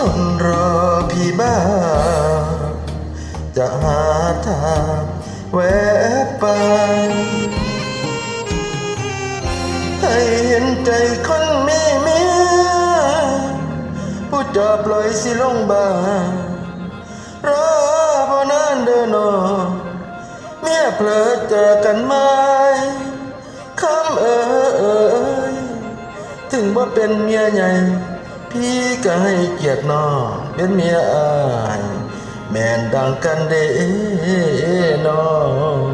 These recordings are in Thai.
ทนรอพี่บ้างจะหาทางแวะไป ให้เห็นใจคนมีเมียผู้จอบปล่อยสิลงบางรอพอนานเดินนอเมียเพลอเจอกันไหมคำเอ่ยถึงว่าเป็นเมียใหญ่ พี่ก็ให้เกียรติน้องเป็นเมียอายแม่นดังกันเด้น้อง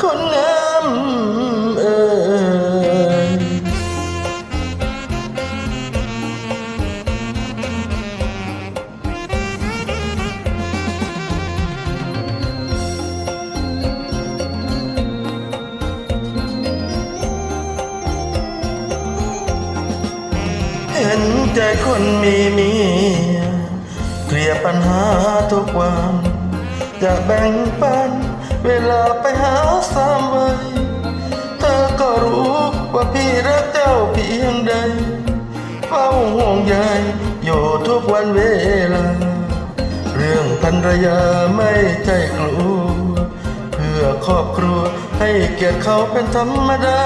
คนงามเออ เห็นใจคนมีเมียเคลียร์ปัญหาทุกวันจะแบ่งปัน เวลาไปหาสามวัยเธอก็รู้ว่าพี่รักเจ้าเพียงใดเฝ้าห่วงใยอยู่ทุกวันเวลา เรื่องภรรยาไม่ใจกลัวเพื่อครอบครัวให้เกียรติเขาเป็นธรรมดา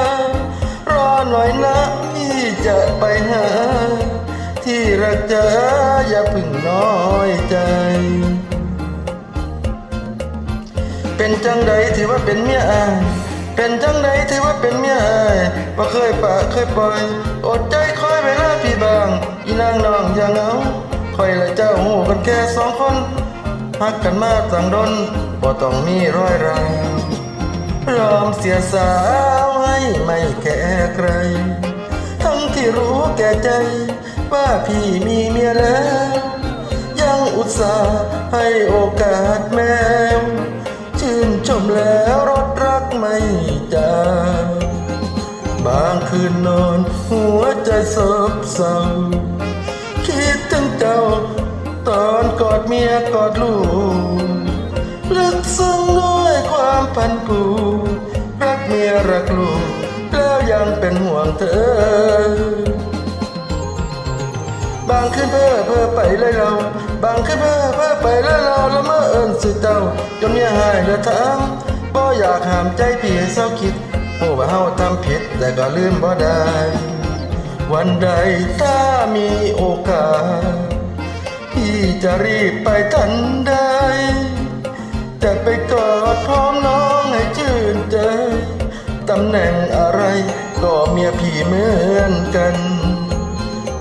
หน่อยนะพี่จะไปหา ที่รักเจออย่าพึ่งน้อยใจ เป็นจังใดถือว่าเป็นเมียอายเป็นจังใดถือว่าเป็นเมียอายว่าเคยปะเคยปล่อย อดใจคอยเวลาพี่บาง อีนางน้องอย่าเหงาคอยและเจ้าหูกันแค่สองคนฮักกันมาสั่งดนบ่ต้องมีร้อยรางยอมเสียสาว ไม่แก่ใคร ทั้งที่รู้แก่ใจ ว่าพี่มีเมียแล้ว ยังอุตส่าห์ให้โอกาสแมว ชื่นชมแล้วรถรักไม่จางบางคืนนอนหัวใจซบเศร้าคิดถึงเจ้า ตอนกอดเมียกอดลูกลึกซึ้งด้วยความพันผูรักเมียรักลูก ยังเป็นห่วงเธอ บางคืนเพ้อเพ้อไปเลยเรา บางคืนเพ้อเพ้อไปเลยเราแล้วเมื่อเอิญสิเจ้าจนเมียหายเดือดทางบ่อยากห้ามใจพี่ให้เศร้าคิดโอ้ว่าเฮาทำผิดแต่ก็ลืมบ่ได้ วันใดถ้ามีโอกาส พี่จะรีบไปทันใดจะไปกอดพร้อมน้องให้ชื่นใจตำแหน่งอะไร ก็เมียพี่เหมือนกัน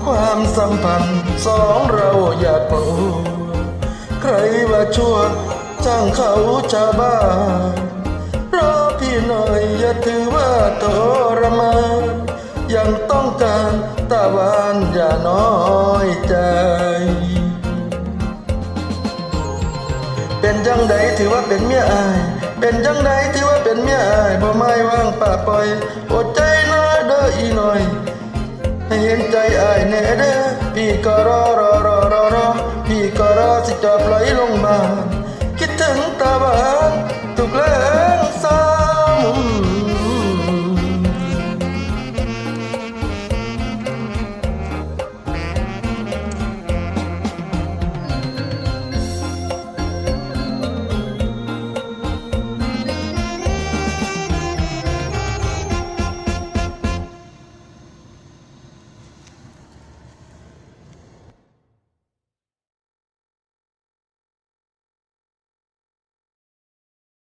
ความสัมพันธ์สองเราอย่ากลัวใครว่าชั่วจ้างเขาชาวบ้า รอพี่หน่อยอย่าถือว่าทรมานยังต้องการตาวานอย่าน้อยใจ เป็นจังใดถือว่าเป็นเมียอาย เป็นจังใดถือว่าเป็นเมียอายบ่ไม่ว่างป่าปล่อยอด็นใจอายแน่เด้อพี่ก็รอรอรอรอรอพี่ก็รอสิจะปล่อยลงมา